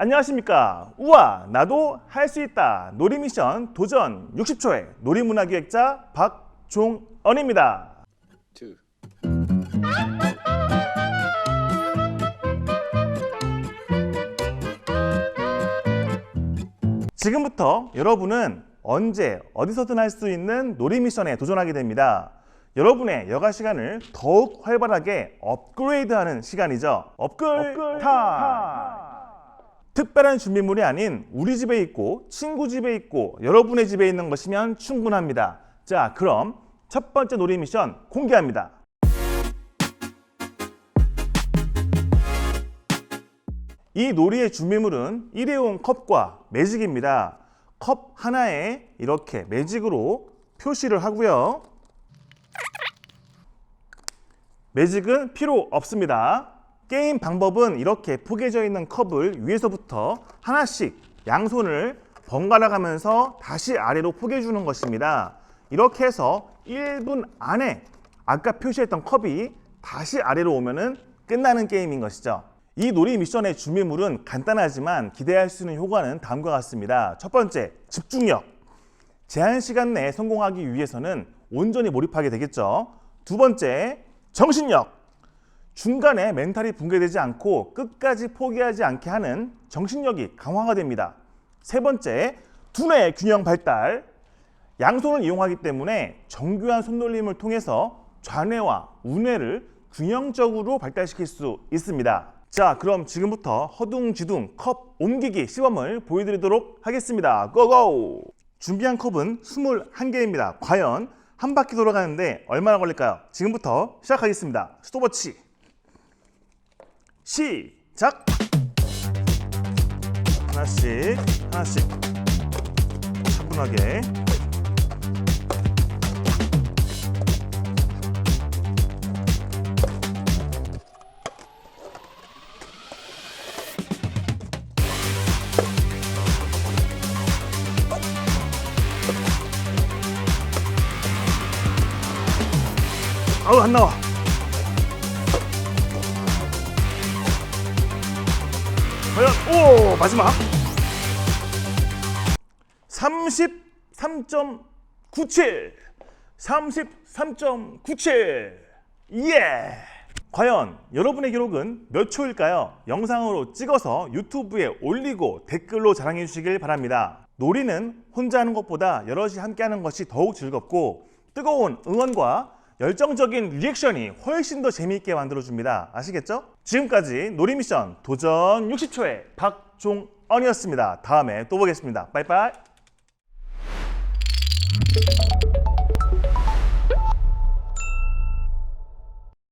안녕하십니까. 우와, 나도 할 수 있다. 놀이 미션 도전 60초의 놀이문화 기획자 박종언입니다. two, 지금부터 여러분은 언제 어디서든 할 수 있는 놀이 미션에 도전하게 됩니다. 여러분의 여가 시간을 더욱 활발하게 업그레이드하는 시간이죠. 업글 타임. 특별한 준비물이 아닌 우리 집에 있고 친구 집에 있고 여러분의 집에 있는 것이면 충분합니다. 자, 그럼 첫 번째 놀이 미션 공개합니다. 이 놀이의 준비물은 일회용 컵과 매직입니다. 컵 하나에 이렇게 매직으로 표시를 하고요. 매직은 필요 없습니다. 게임 방법은 이렇게 포개져 있는 컵을 위에서부터 하나씩 양손을 번갈아 가면서 다시 아래로 포개 주는 것입니다. 이렇게 해서 1분 안에 아까 표시했던 컵이 다시 아래로 오면은 끝나는 게임인 것이죠. 이 놀이 미션의 준비물은 간단하지만 기대할 수 있는 효과는 다음과 같습니다. 첫 번째, 집중력. 제한 시간 내에 성공하기 위해서는 온전히 몰입하게 되겠죠. 두 번째, 정신력. 중간에 멘탈이 붕괴되지 않고 끝까지 포기하지 않게 하는 정신력이 강화가 됩니다. 세 번째, 두뇌 균형 발달. 양손을 이용하기 때문에 정교한 손놀림을 통해서 좌뇌와 우뇌를 균형적으로 발달시킬 수 있습니다. 자, 그럼 지금부터 허둥지둥 컵 옮기기 시범을 보여드리도록 하겠습니다. 고고! 준비한 컵은 21개입니다. 과연 한 바퀴 돌아가는데 얼마나 걸릴까요? 지금부터 시작하겠습니다. 스톱워치. 시작! 하나씩, 하나씩. 차분하게. 아우, 안 나와. 과연 오 마지막 33.97 33.97 예 과연 여러분의 기록은 몇 초일까요? 영상으로 찍어서 유튜브에 올리고 댓글로 자랑해 주시길 바랍니다. 놀이는 혼자 하는 것보다 여럿이 함께 하는 것이 더욱 즐겁고 뜨거운 응원과 열정적인 리액션이 훨씬 더 재미있게 만들어줍니다. 아시겠죠? 지금까지 놀이미션 도전 60초의 박종언이었습니다. 다음에 또 보겠습니다. 빠이빠이.